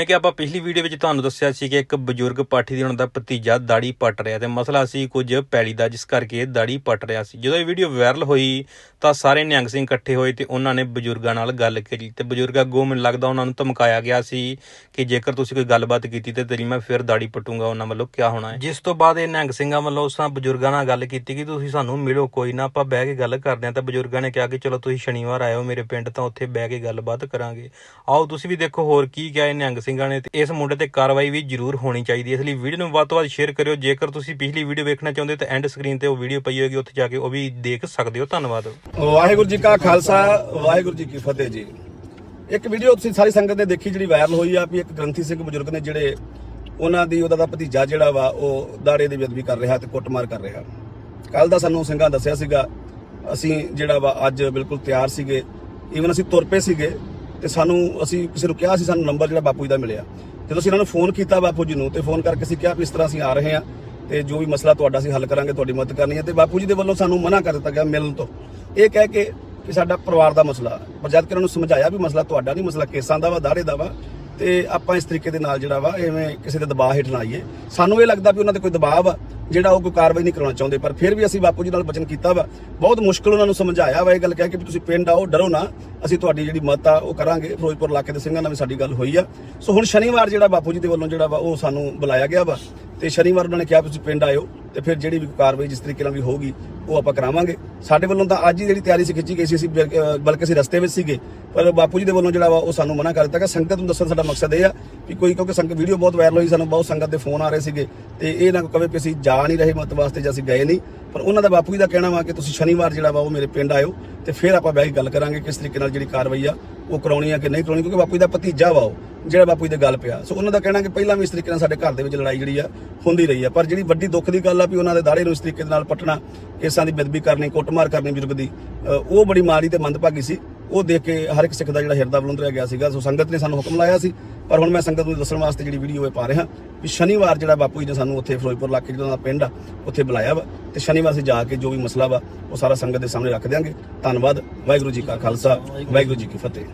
ਜਿਵੇਂ ਕਿ ਆਪਾਂ ਪਿਛਲੀ ਵੀਡੀਓ ਵਿੱਚ ਤੁਹਾਨੂੰ ਦੱਸਿਆ ਸੀ ਕਿ ਇੱਕ ਬਜ਼ੁਰਗ ਪਾਠੀ ਦੀ ਉਹਨਾਂ ਦਾ ਭਤੀਜਾ ਦਾੜੀ ਪੱਟ ਰਿਹਾ ਤੇ ਮਸਲਾ ਸੀ ਕੁਝ ਪੈਲੀ ਦਾ, ਜਿਸ ਕਰਕੇ ਦਾੜੀ ਪੱਟ ਰਿਹਾ ਸੀ। ਜਦੋਂ ਇਹ ਵੀਡੀਓ ਵਾਇਰਲ ਹੋਈ, ਤਾਂ ਸਾਰੇ ਨਿਹੰਗ ਸਿੰਘ ਇਕੱਠੇ ਹੋਏ ਤੇ ਉਹਨਾਂ ਨੇ ਬਜ਼ੁਰਗਾਂ ਨਾਲ ਗੱਲ ਕੀਤੀ ਤੇ ਬਜ਼ੁਰਗ ਅੱਗੋਂ ਮੈਨੂੰ ਲੱਗਦਾ ਉਹਨਾਂ ਨੂੰ ਧਮਕਾਇਆ ਗਿਆ ਸੀ ਕਿ ਜੇਕਰ ਤੁਸੀਂ ਕੋਈ ਗੱਲਬਾਤ ਕੀਤੀ ਤੇ ਤੇਰੀ ਮੈਂ ਫਿਰ ਦਾੜੀ ਪਟੂੰਗਾ, ਉਹਨਾਂ ਵੱਲੋਂ ਕੀ ਹੋਣਾ ਹੈ? ਜਿਸ ਤੋਂ ਬਾਅਦ ਇਹ ਨਿਹੰਗ ਸਿੰਘਾਂ ਵੱਲੋਂ ਉਸ ਬਜ਼ੁਰਗਾਂ ਨਾਲ ਗੱਲ ਕੀਤੀ ਕਿ ਤੁਸੀਂ ਸਾਨੂੰ ਮਿਲੋ, ਕੋਈ ਨਾ ਆਪਾਂ ਬਹਿ ਕੇ ਗੱਲ ਕਰਦੇ ਹਾਂ। ਤਾਂ ਬਜ਼ੁਰਗਾਂ ਨੇ ਕਿਹਾ ਕਿ ਚਲੋ ਤੁਸੀਂ ਸ਼ਨੀਵਾਰ ਆਇਓ ਮੇਰੇ ਪਿੰਡ, ਤਾਂ ਉੱਥੇ ਬਹਿ ਕੇ ਗੱਲਬਾਤ ਕਰਾਂਗੇ। ਆਓ, ਤੁਸੀਂ ਵੀ ਦੇਖੋ ਹੋਰ ਕੀ ਕਿਹਾ ਇਹ ਨਿਹੰਗ ਸਿੰਘਾਂ ਨੇ ਤੇ ਇਸ ਮੁੰਡੇ ਤੇ ਕਾਰਵਾਈ ਵੀ ਜ਼ਰੂਰ ਹੋਣੀ ਚਾਹੀਦੀ ਹੈ। ਇਸ ਲਈ ਵੀਡੀਓ ਨੂੰ ਵੱਧ ਤੋਂ ਵੱਧ ਸ਼ੇਅਰ ਕਰਿਓ। ਜੇਕਰ ਤੁਸੀਂ ਪਿਛਲੀ ਵੀਡੀਓ ਵੇਖਣਾ ਚਾਹੁੰਦੇ ਤਾਂ ਐਂਡ ਸਕਰੀਨ ਤੇ ਉਹ ਵੀਡੀਓ ਪਈ ਹੋਏਗੀ। ਉੱਥੇ ਜਾ ਕੇ ਉਹ ਵੀ ਦੇਖ ਸਕਦੇ ਹੋ। ਧੰਨਵਾਦ। ਵਾਹਿਗੁਰੂ ਜੀ ਕਾ ਖਾਲਸਾ, ਵਾਹਿਗੁਰੂ ਜੀ ਕੀ ਫਤਿਹ ਜੀ। ਇੱਕ ਵੀਡੀਓ ਤੁਸੀਂ ਸਾਰੀ ਸੰਗਤ ਨੇ ਦੇਖੀ ਜਿਹੜੀ ਵਾਇਰਲ ਹੋਈ ਆ, ਵੀ ਇੱਕ ਗ੍ਰੰਥੀ ਸਿੰਘ ਬਜ਼ੁਰਗ ਨੇ ਜਿਹੜੇ ਉਹਨਾਂ ਦੀ ਉਹਦਾ ਦਾ ਭਤੀਜਾ ਜਿਹੜਾ ਵਾ, ਉਹ ਦਾੜੇ ਦੀ ਬੇਅਦਬੀ ਕਰ ਰਿਹਾ ਤੇ ਕੁੱਟਮਾਰ ਕਰ ਰਿਹਾ। ਕੱਲ ਦਾ ਸਾਨੂੰ ਸਿੰਘਾਂ ਦੱਸਿਆ ਸੀਗਾ, ਅਸੀਂ ਜਿਹੜਾ ਵਾ ਅੱਜ ਬਿਲਕੁਲ ਤਿਆਰ ਸੀਗੇ। ਈਵਨ ਅਸੀਂ ਤੁਰ ਪਏ ਸੀਗੇ। ਤੇ ਸਾਨੂੰ, ਅਸੀਂ ਕਿਸੇ ਨੂੰ ਕਿਹਾ ਸੀ, ਸਾਨੂੰ ਨੰਬਰ ਜਿਹੜਾ ਬਾਪੂ ਜੀ ਦਾ ਮਿਲਿਆ। ਜਦੋਂ ਅਸੀਂ ਇਹਨਾਂ ਨੂੰ ਫੋਨ ਕੀਤਾ ਬਾਪੂ ਜੀ ਨੂੰ, ਤੇ ਫੋਨ ਕਰਕੇ ਅਸੀਂ ਕਿਹਾ ਵੀ ਇਸ ਤਰ੍ਹਾਂ ਅਸੀਂ ਆ ਰਹੇ ਹਾਂ ਤੇ ਜੋ ਵੀ ਮਸਲਾ ਤੁਹਾਡਾ ਅਸੀਂ ਹੱਲ ਕਰਾਂਗੇ, ਤੁਹਾਡੀ ਮਦਦ ਕਰਨੀ ਹੈ। ਤੇ ਬਾਪੂ ਜੀ ਦੇ ਵੱਲੋਂ ਸਾਨੂੰ ਮਨਾ ਕਰ ਦਿੱਤਾ ਗਿਆ ਮਿਲਣ ਤੋਂ। ਇਹ ਕਹਿ ਕੇ ਕਿ ਸਾਡਾ ਪਰਿਵਾਰ ਦਾ ਮਸਲਾ, ਪਰ ਜਦ ਕਿ ਉਹਨਾਂ ਨੂੰ ਸਮਝਾਇਆ ਵੀ ਮਸਲਾ ਤੁਹਾਡਾ ਨਹੀਂ, ਮਸਲਾ ਕੇਸਾਂ ਦਾ ਵਾ ਦਾੜੇ ਦਾ ਵਾ ਤੇ ਆਪਾਂ ਇਸ ਤਰੀਕੇ ਦੇ ਨਾਲ ਜਿਹੜਾ ਵਾ, ਐਵੇਂ ਕਿਸੇ ਦੇ ਦਬਾਅ ਹੇਠ ਨਾ ਆਈਏ। ਸਾਨੂੰ ਇਹ ਲੱਗਦਾ ਵੀ ਉਹਨਾਂ ਤੇ ਕੋਈ ਦਬਾਅ ਵਾ, ਜਿਹੜਾ ਉਹ ਕੋਈ ਕਾਰਵਾਈ ਨਹੀਂ ਕਰਾਉਣਾ ਚਾਹੁੰਦੇ, ਪਰ ਫਿਰ ਵੀ ਅਸੀਂ ਬਾਪੂ ਜੀ ਨਾਲ ਬਚਨ ਕੀਤਾ ਵਾ। ਬਹੁਤ ਮੁਸ਼ਕਲ ਉਹਨਾਂ ਨੂੰ ਸਮਝਾਇਆ ਵਾ ਇਹ ਗੱਲ ਕਹਿ ਕੇ ਵੀ ਤੁਸੀਂ ਪਿੰਡ ਆਓ, ਡਰੋ ਨਾ, ਅਸੀਂ ਤੁਹਾਡੀ ਜਿਹੜੀ ਮਦਦ ਆ, ਉਹ ਕਰਾਂਗੇ। ਫਿਰੋਜ਼ਪੁਰ ਇਲਾਕੇ ਦੇ ਸਿੰਘਾਂ ਨਾਲ ਵੀ ਸਾਡੀ ਗੱਲ ਹੋਈ ਆ। ਸੋ ਹੁਣ ਸ਼ਨੀਵਾਰ ਜਿਹੜਾ ਬਾਪੂ ਜੀ ਦੇ ਵੱਲੋਂ ਜਿਹੜਾ ਵਾ, ਉਹ ਸਾਨੂੰ ਬੁਲਾਇਆ ਗਿਆ ਵਾ। ਤੇ ਸ਼ਨੀਵਾਰ ਉਹਨਾਂ ਨੇ ਕਿਹਾ ਵੀ ਤੁਸੀਂ ਪਿੰਡ ਆਇਓ। ਤੇ ਫਿਰ ਜਿਹੜੀ ਵੀ ਕਾਰਵਾਈ ਜਿਸ ਤਰੀਕੇ ਨਾਲ ਵੀ ਹੋਊਗੀ, ਉਹ ਆਪਾਂ ਕਰਾਵਾਂਗੇ। ਸਾਡੇ ਵੱਲੋਂ ਤਾਂ ਅੱਜ ਹੀ ਜਿਹੜੀ ਤਿਆਰੀ ਸੀ ਖਿੱਚੀ ਗਈ ਸੀ, ਅਸੀਂ ਬਲਕਿ ਅਸੀਂ ਰਸਤੇ ਵਿੱਚ ਸੀਗੇ। ਪਰ ਬਾਪੂ ਜੀ ਦੇ ਵੱਲੋਂ ਜਿਹੜਾ ਵਾ, ਉਹ ਸਾਨੂੰ ਮਨਾ ਕਰ ਦਿੱਤਾ ਕਿ ਸੰਗਤ ਨੂੰ ਦੱਸਣ ਸਾਡਾ ਮਕਸਦ ਇਹ ਆ ਕਿ ਕੋਈ, ਕਿਉਂਕਿ ਸੰਗਤ ਵੀਡੀਓ ਬਹੁਤ ਵਾਇਰਲ ਹੋਈ, ਸਾਨੂੰ ਬਹੁਤ ਸੰਗਤ ਦੇ ਫੋਨ ਆ ਰਹੇ ਸੀਗੇ। ਤੇ ਇਹ ਨਾ ਕਵੇ ਕਿ ਅਸੀਂ ਜਾ ਨਹੀਂ ਰਹੇ ਮਤ ਵਾਸਤੇ ਜਾਂ ਅਸੀਂ ਗਏ ਨਹੀਂ। ਪਰ ਉਹਨਾਂ ਦਾ ਬਾਪੂ ਜੀ ਦਾ ਕਹਿਣਾ ਵਾ ਕਿ ਤੁਸੀਂ ਸ਼ਨੀਵਾਰ ਜਿਹੜਾ ਵਾ, ਉਹ ਮੇਰੇ ਪਿੰਡ ਆਇਓ ਤੇ ਫਿਰ ਆਪਾਂ ਬਹਿ ਕੇ ਗੱਲ ਕਰਾਂਗੇ ਕਿਸ ਤਰੀਕੇ ਨਾਲ ਜਿਹੜੀ ਕਾਰਵਾਈ ਆ, ਉਹ ਕਰਾਉਣੀ ਆ ਕਿ ਨਹੀਂ ਕਰਾਉਣੀ, ਕਿਉਂਕਿ ਬਾਪੂ ਜੀ ਦਾ ਭਤੀਜਾ ਵਾ ਉਹ, ਜਿਹੜਾ ਬਾਪੂ ਜੀ ਦੇ ਗੱਲ ਪਿਆ। ਸੋ ਉਹਨਾਂ ਦਾ ਕਹਿਣਾ ਕਿ ਪਹਿਲਾਂ ਵੀ ਇਸ ਤਰੀਕੇ ਨਾਲ ਸਾਡੇ ਘਰ ਦੇ ਵਿੱਚ ਲੜਾਈ ਜਿਹੜੀ ਆ, ਹੁੰਦੀ ਰਹੀ ਆ। ਪਰ ਜਿਹੜੀ ਵੱਡੀ ਦੁੱਖ ਦੀ ਗੱਲ ਆ ਵੀ ਉਹਨਾਂ ਦੇ ਦਾੜੇ ਨੂੰ ਇਸ ਤਰੀਕੇ ਦੇ ਨਾਲ ਪਟਣਾ, ਕੇਸਾਂ ਦੀ ਬੇਦਬੀ ਕਰਨੀ, ਕੁੱਟਮਾਰ ਕਰਨੀ ਬਜ਼ੁਰਗ ਦੀ ਉਹ ਬੜੀ ਮਾੜੀ ਤੇ ਮੰਦਭਾਗੀ ਸੀ। ਉਹ ਦੇਖ ਕੇ ਹਰ ਇੱਕ ਸਿੱਖ ਦਾ ਜਿਹੜਾ ਹਿਰਦਾ ਬੁਲੰਦ ਬਲੁੰਦਰਿਆ ਗਿਆ ਸੀਗਾ। ਸੋ ਸੰਗਤ ਨੇ ਸਾਨੂੰ ਹੁਕਮ ਲਾਇਆ ਸੀ। ਪਰ ਹੁਣ ਮੈਂ ਸੰਗਤ ਨੂੰ ਦੱਸਣ ਵਾਸਤੇ ਜਿਹੜੀ ਵੀਡੀਓ ਇਹ ਪਾ ਰਿਹਾ ਵੀ ਸ਼ਨੀਵਾਰ ਜਿਹੜਾ ਬਾਪੂ ਜੀ ਨੇ ਸਾਨੂੰ ਉੱਥੇ ਫਿਰੋਜ਼ਪੁਰ ਇਲਾਕੇ ਜਿਹੜਾ ਦਾ ਪਿੰਡ ਆ, ਉੱਥੇ ਬੁਲਾਇਆ ਵਾ ਤੇ ਸ਼ਨੀਵਾਰ ਅਸੀਂ ਜਾ ਕੇ ਜੋ ਵੀ ਮਸਲਾ ਵਾ ਉਹ ਸਾਰਾ ਸੰਗਤ ਦੇ ਸਾਹਮਣੇ ਰੱਖ ਦਿਆਂਗੇ। ਧੰਨਵਾਦ। ਵਾਹਿਗੁਰੂ ਜੀ ਕਾ ਖਾਲਸਾ, ਵਾਹਿਗੁਰੂ ਜੀ ਕੀ ਫਤਿਹ।